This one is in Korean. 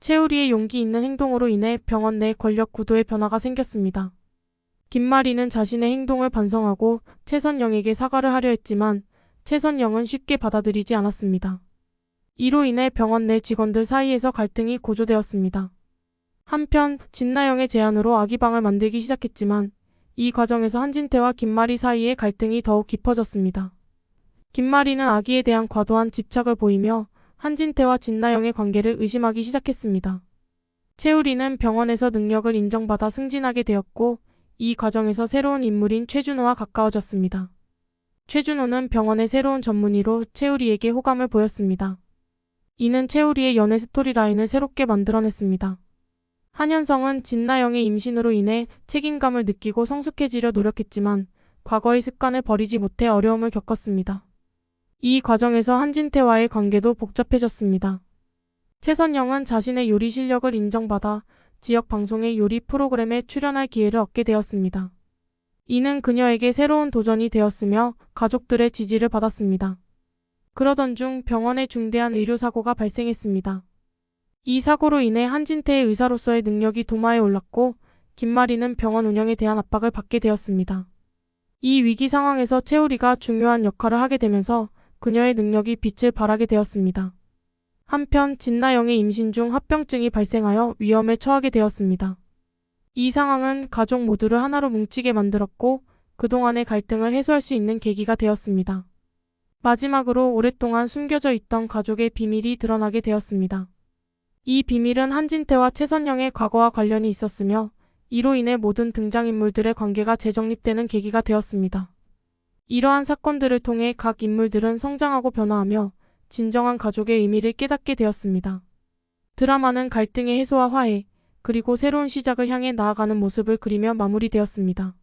채우리의 용기 있는 행동으로 인해 병원 내 권력 구도의 변화가 생겼습니다. 김마리는 자신의 행동을 반성하고 최선영에게 사과를 하려 했지만 최선영은 쉽게 받아들이지 않았습니다. 이로 인해 병원 내 직원들 사이에서 갈등이 고조되었습니다. 한편 진나영의 제안으로 아기방을 만들기 시작했지만 이 과정에서 한진태와 김마리 사이의 갈등이 더욱 깊어졌습니다. 김마리는 아기에 대한 과도한 집착을 보이며 한진태와 진나영의 관계를 의심하기 시작했습니다. 채우리는 병원에서 능력을 인정받아 승진하게 되었고 이 과정에서 새로운 인물인 최준호와 가까워졌습니다. 최준호는 병원의 새로운 전문의로 채우리에게 호감을 보였습니다. 이는 채우리의 연애 스토리라인을 새롭게 만들어냈습니다. 한현성은 진나영의 임신으로 인해 책임감을 느끼고 성숙해지려 노력했지만 과거의 습관을 버리지 못해 어려움을 겪었습니다. 이 과정에서 한진태와의 관계도 복잡해졌습니다. 최선영은 자신의 요리 실력을 인정받아 지역 방송의 요리 프로그램에 출연할 기회를 얻게 되었습니다. 이는 그녀에게 새로운 도전이 되었으며 가족들의 지지를 받았습니다. 그러던 중 병원에 중대한 의료사고가 발생했습니다. 이 사고로 인해 한진태의 의사로서의 능력이 도마에 올랐고 김마리는 병원 운영에 대한 압박을 받게 되었습니다. 이 위기 상황에서 채우리가 중요한 역할을 하게 되면서 그녀의 능력이 빛을 발하게 되었습니다. 한편 진나영의 임신 중 합병증이 발생하여 위험에 처하게 되었습니다. 이 상황은 가족 모두를 하나로 뭉치게 만들었고 그동안의 갈등을 해소할 수 있는 계기가 되었습니다. 마지막으로 오랫동안 숨겨져 있던 가족의 비밀이 드러나게 되었습니다. 이 비밀은 한진태와 최선영의 과거와 관련이 있었으며 이로 인해 모든 등장인물들의 관계가 재정립되는 계기가 되었습니다. 이러한 사건들을 통해 각 인물들은 성장하고 변화하며 진정한 가족의 의미를 깨닫게 되었습니다. 드라마는 갈등의 해소와 화해, 그리고 새로운 시작을 향해 나아가는 모습을 그리며 마무리되었습니다.